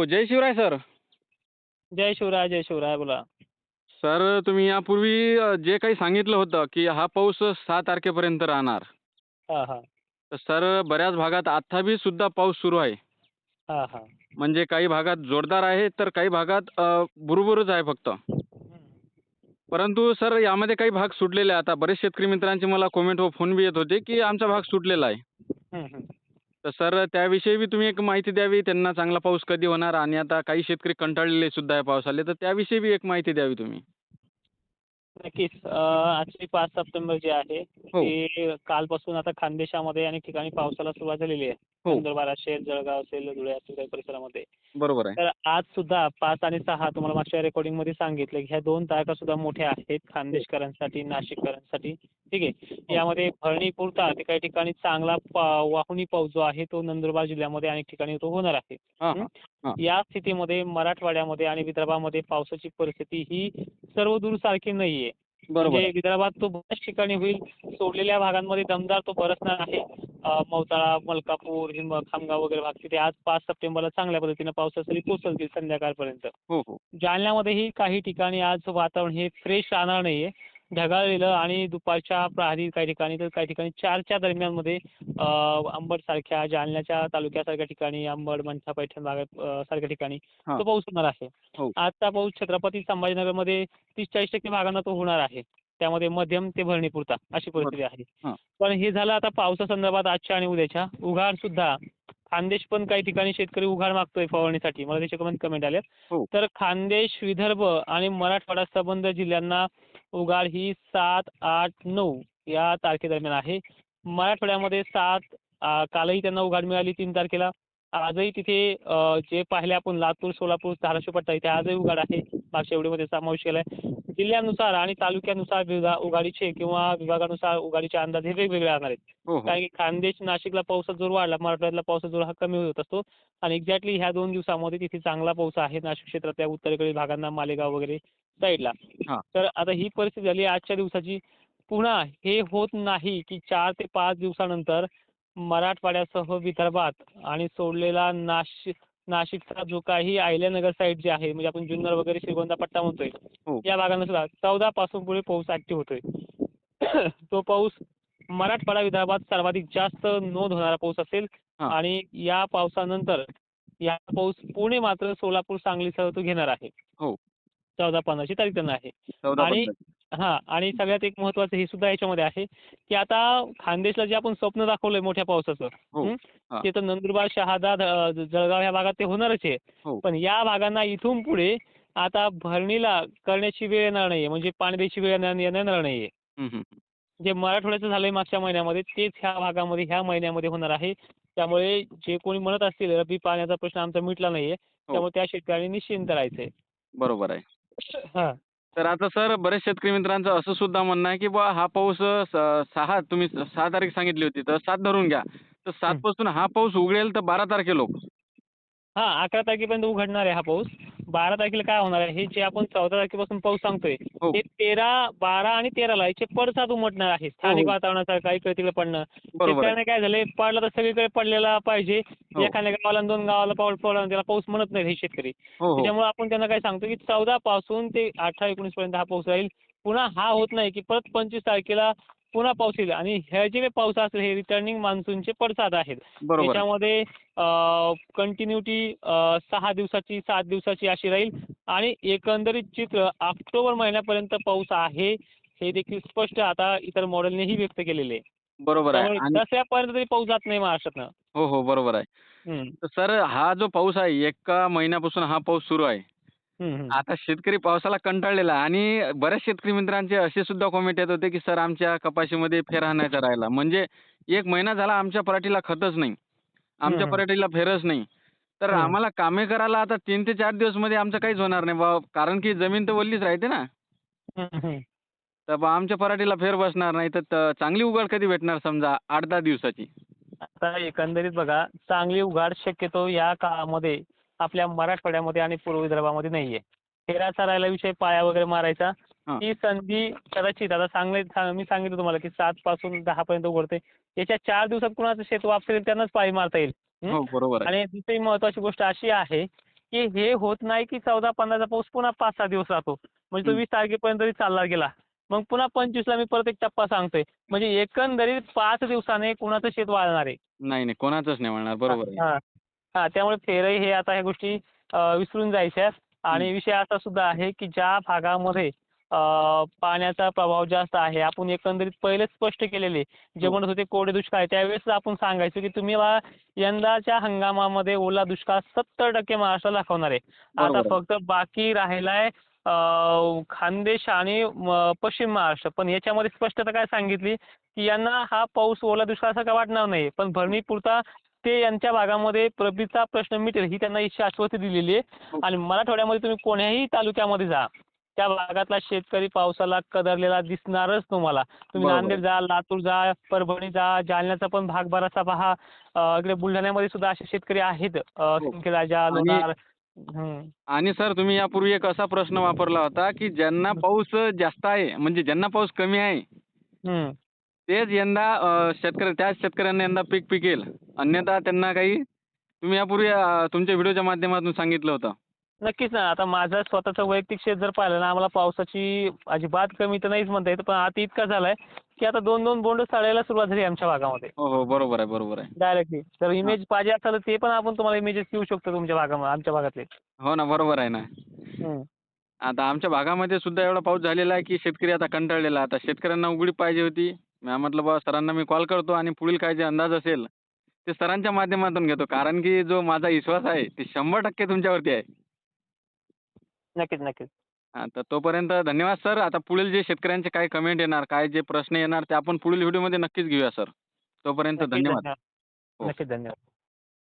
Hello जय Shivray sir. जय शिवराय जय शिवराय बोला. सर तुम्ही यापूर्वी जे काही सांगितलं होतं की हा पाऊस सहा तारखेपर्यंत राहणार. हां हां. तर सर बऱ्याच भागात आता बी सुद्धा पाऊस सुरू आहे. हां हां. म्हणजे काही भागात जोरदार आहे तर काही भागात बुरुबुरूच आहे फक्त. परंतु सर यामध्ये काही भाग सुटलेले आहे आता बरेच शेतकरी मित्रांचे मला कॉमेंट व फोन बी येत होते की आमचा भाग सुटलेला आहे. तर सर त्याविषयी बी तुम्ही एक माहिती द्यावी त्यांना चांगला पाऊस कधी होणार आणि आता काही शेतकरी कंटाळलेले सुद्धा आहे पावसाले तर त्याविषयी बी एक माहिती द्यावी तुम्ही नक्कीच आजची पाच सप्टेंबर जे आहे हो. ते कालपासून आता खानदेशामध्ये अनेक ठिकाणी पावसाला सुरुवात झालेली आहे. नंदुरबार असेल जळगाव असेल धुळे असेल काही परिसरामध्ये. बरोबर आहे. तर आज सुद्धा पाच आणि सहा तुम्हाला मागच्या रेकॉर्डिंगमध्ये सांगितलं की ह्या दोन तारखा सुद्धा मोठ्या आहेत. खानदेशकरांसाठी नाशिककरांसाठी. ठीक आहे. हो. यामध्ये भरणी पुरता ते काही ठिकाणी चांगला वाहुनी पाऊस जो आहे तो नंदुरबार जिल्ह्यामध्ये अनेक ठिकाणी तो होणार आहे. हां हं? हां? या स्थितीमध्ये मराठवाड्यामध्ये आणि विदर्भामध्ये पावसाची परिस्थिती ही सर्व दूर सारखी नाहीये. बरोबर. म्हणजे. विदर्भात तो बऱ्याच ठिकाणी होईल. सोडलेल्या भागांमध्ये दमदार तो बरसणार आहे. मौताळा मलकापूर खामगाव वगैरे भाग तिथे आज पाच सप्टेंबरला चांगल्या पद्धतीनं पावसाची सरी कोसळतील संध्याकाळपर्यंत. हो हो. जालन्यामध्येही काही ठिकाणी आज वातावरण हे फ्रेश राहणार नाहीये. ढगाळलेलं आणि दुपारच्या प्रहरी काही ठिकाणी तर काही ठिकाणी चारच्या दरम्यानमध्ये अंबड सारख्या जालन्याच्या तालुक्यासारख्या ठिकाणी अंबड मंठा पैठण भागात सारख्या ठिकाणी. तो पाऊस होणार आहे हो. आजचा पाऊस छत्रपती संभाजीनगरमध्ये तीस चाळीस टक्के भागांना तो होणार आहे त्यामध्ये मध्यम ते भरणीपुरता अशी परिस्थिती आहे. पण हे झालं आता पावसासंदर्भात आजच्या आणि उद्याच्या उघाड सुद्धा खानदेश पण काही ठिकाणी शेतकरी उघाड मागतोय फवारणीसाठी मला त्याच्या कमेंट कमेंट आल्यात हो. तर खानदेश विदर्भ आणि मराठवाडा संबंध जिल्ह्यांना उघाड ही सात आठ नऊ या तारखेदरम्यान आहे. मराठवाड्यामध्ये सात कालही त्यांना उघाड मिळाली तीन तारखेला. आजही तिथे जे पाहिले आपण लातूर सोलापूर धाराशिव पट्टा इथे आजही उघाड आहे. मागच्या व्हिडिओमध्ये समावेश केलाय. जिल्ह्यानुसार आणि तालुक्यानुसार विभा उघाडीचे किंवा विभागानुसार उघाडीचे अंदाज हे वेगवेगळे राहणार आहेत. हो हो. कारण की खानदेश नाशिकला पावसाचा जोर वाढला. मराठवाड्यातला पावसाचा जोर हा कमी होत असतो. आणि एक्झॅक्टली ह्या दोन दिवसामध्ये तिथे चांगला पाऊस आहे. नाशिक क्षेत्रातल्या उत्तरेकडील भागांना मालेगाव वगैरे साईडला. तर आता ही परिस्थिती झाली आजच्या दिवसाची पुन्हा हे होत नाही की चार ते पाच दिवसानंतर मराठवाड्यासह विदर्भात आणि सोडलेला नाशिक नाशिकचा जो काही अहिल्यानगर साईड जे आहे म्हणजे आपण जुन्नर वगैरे श्रीगोंदा पट्टा म्हणतोय हो. या भागांना सुद्धा चौदा पासून पुढे पाऊस ऍक्टिव्ह होतोय तो पाऊस मराठवाडा विदर्भात सर्वाधिक जास्त नोंद होणारा पाऊस असेल. आणि या पावसानंतर या पाऊस पुणे मात्र सोलापूर सांगलीसह तो घेणार आहे हो. चौदा पंधराची तारीख त्यांना आहे आणि. हा आणि सगळ्यात एक महत्वाचं हे सुद्धा याच्यामध्ये आहे की आता खानदेशला जे आपण स्वप्न दाखवलंय मोठ्या पावसाचं हो. ते तर नंदुरबार शहादा जळगाव ह्या भागात ते होणारच आहे हो. पण या भागांना इथून पुढे आता भरणीला करण्याची वेळ येणार नाहीये म्हणजे पाणी द्यायची वेळ येणार नाहीये. जे मराठवाड्याचं झालंय मागच्या महिन्यामध्ये तेच ह्या भागामध्ये ह्या महिन्यामध्ये होणार आहे त्यामुळे जे कोणी म्हणत असतील रब्बी पाण्याचा प्रश्न आमचा मिटला नाहीये हो. त्यामुळे त्या शेतकऱ्यांनी निश्चिंत राहायचंय बरोबर आहे हा. तर आता सर बरेच शेतकरी मित्रांचं असं सुद्धा म्हणणं आहे की बा हा पाऊस स- सहा तुम्ही सहा तारीख सांगितली होती तर सात धरून घ्या. तर सात. पासून हा पाऊस उघडेल तर बारा तारखे लोक. हा अकरा तारखेपर्यंत उघडणार आहे हा पाऊस. बारा तारखेला काय होणार आहे? हे जे आपण चौदा तारखेपासून पाऊस सांगतोय हो. ते तेरा बारा आणि तेराला याचे पडसाद उमटणार आहे. स्थानिक हो. वातावरणाचा काही इकडे तिकडे पडणं. बरोबर आहे. शेतकऱ्यांना काय झालंय? पडला तर सगळीकडे पडलेला पाहिजे. हो. एखाद्या गावाला आणि दोन गावाला पाऊस पडला त्याला पाऊस म्हणत नाही हे शेतकरी. हो हो. त्याच्यामुळे आपण त्यांना काय सांगतो की चौदा पासून ते अठरा एकोणीस पर्यंत हा पाऊस राहील. पुन्हा हा होत नाही की परत पंचवीस तारखेला पुन्हा पाऊस येईल. आणि हे जे काही पाऊस असेल हे रिटर्निंग मान्सूनचे पडसाद आहेत. त्याच्यामध्ये कंटिन्युटी सहा दिवसाची सात दिवसाची अशी राहील. आणि एकंदरीत चित्र ऑक्टोबर महिन्यापर्यंत पाऊस आहे हे देखील स्पष्ट आता इतर मॉडेलनेही व्यक्त केलेले आहे. बरोबर आहे. दसऱ्यापर्यंत तरी पाऊस जात नाही महाराष्ट्रातनं. हो हो बरोबर आहे. तर सर हा जो पाऊस आहे एका महिन्यापासून हा पाऊस सुरू आहे. आता शेतकरी पावसाला कंटाळलेला आणि बऱ्याच शेतकरी मित्रांचे असे सुद्धा कॉमेंट येत होते की सर आमच्या कपाशीमध्ये फेर आणायचा राहिला. म्हणजे एक महिना झाला आमच्या पराठीला खतच नाही. आमच्या. पराठीला फेरच नाही. तर. आम्हाला कामे करायला आता तीन ते चार दिवसमध्ये आमचं काहीच होणार नाही बा कारण की जमीन तर वल्लीच राहते ना. तर बा आमच्या पराठीला फेर बसणार नाही. तर चांगली उघड कधी भेटणार समजा? आठ दहा दिवसाची. आता एकंदरीत बघा चांगली उघाड शक्यतो या काळामध्ये आपल्या मराठवाड्यामध्ये आणि पूर्व विदर्भामध्ये नाहीये. फेराचा राहिला विषय पाया वगैरे मारायचा. हा. संधी कदाचित आता चांगले सा- मी सांगितलं तुम्हाला की सात पासून दहा पर्यंत उघडते. याच्या चार दिवसात कुणाचं शेत वापसेल त्यांनाच पाळी मारता येईल. हं? आणि दुसरी महत्वाची गोष्ट अशी आहे की हे होत नाही की चौदा पंधराचा पाऊस पुन्हा पाच सहा दिवस राहतो. म्हणजे तो. वीस तारखेपर्यंत जरी चालला गेला. मग पुन्हा पंचवीसला मी परत एक टप्पा सांगतोय. म्हणजे एकंदरीत पाच दिवसाने कुणाचं शेत वाळणार आहे? नाही नाही कोणाचंच नाही म्हणणार बरोबर आहे. हा त्यामुळे फेरही हे आता ह्या गोष्टी विसरून जायच्या आणि विषय असा सुद्धा आहे की ज्या भागामध्ये पाण्याचा प्रभाव जास्त आहे आपण एकंदरीत पहिलेच स्पष्ट केलेले जे हो. म्हणत होते कोरडे दुष्काळ आहे त्यावेळेस आपण सांगायचो की तुम्ही यंदाच्या हंगामामध्ये ओला दुष्काळ सत्तर टक्के महाराष्ट्राला दाखवणार आहे. आता. फक्त बाकी राहिलाय खानदेश आणि पश्चिम महाराष्ट्र. पण याच्यामध्ये स्पष्टता काय सांगितली की यांना हा पाऊस ओला दुष्काळासारखा वाटणार नाही. पण भरणीपुरता ते यांच्या भागामध्ये रब्बीचा प्रश्न मिटेल ही त्यांना इच्छा आश्वस्ती दिलेली आहे हो. आणि मराठवाड्यामध्ये तुम्ही कोण्याही तालुक्यामध्ये जा त्या भागातला शेतकरी पावसाला कदरलेला दिसणारच तुम्हाला तुम्ही. नांदेड जा लातूर जा परभणी जा जालन्याचा पण भाग बराचसा पहा इकडे बुलढाण्यामध्ये सुद्धा असे शेतकरी आहेत हो. लोणार. आणि सर तुम्ही यापूर्वी एक असा प्रश्न वापरला होता की ज्यांना पाऊस जास्त आहे म्हणजे ज्यांना पाऊस कमी आहे. तेच यंदा शेतकरी त्याच शेतकऱ्यांना यंदा पीक पिकेल अन्यथा त्यांना काही तुम्ही यापूर्वी अं, तुमच्या व्हिडिओच्या माध्यमातून सांगितलं होतं. नक्कीच ना. आता माझं स्वतःचं वैयक्तिक शेत जर पाहिलं ना आम्हाला पावसाची अजिबात कमी तर नाहीच म्हणता येत पण आता इतका झालाय की आता दोन दोन बोंड चालायला सुरुवात झाली आमच्या भागामध्ये. हो हो. बरोबर आहे बरोबर आहे. डायरेक्टली तर इमेज पाहिजे असेल तर ते पण आपण तुम्हाला इमेजेस देऊ शकतो तुमच्या भागामध्ये आमच्या भागातले. हो ना बरोबर आहे ना. हम्म. आता आमच्या भागामध्ये सुद्धा एवढा पाऊस झालेला आहे की शेतकरी आता कंटाळलेला आहे. आता शेतकऱ्यांना उघडीप पाहिजे होती. म्हटलं बाबा सरांना मी कॉल करतो आणि पुढील काय जे अंदाज असेल ते सरांच्या माध्यमातून घेतो. कारण की जो माझा विश्वास आहे ते शंभर टक्के तुमच्यावरती आहे. नक्कीच नक्कीच. हा, तर तोपर्यंत धन्यवाद सर. आता पुढील जे शेतकऱ्यांचे काय कमेंट येणार काय जे प्रश्न येणार ते आपण पुढील व्हिडिओमध्ये नक्कीच घेऊया सर. तोपर्यंत नक्कीच धन्यवाद. धन्यवाद. हो. नक्कीच धन्यवाद.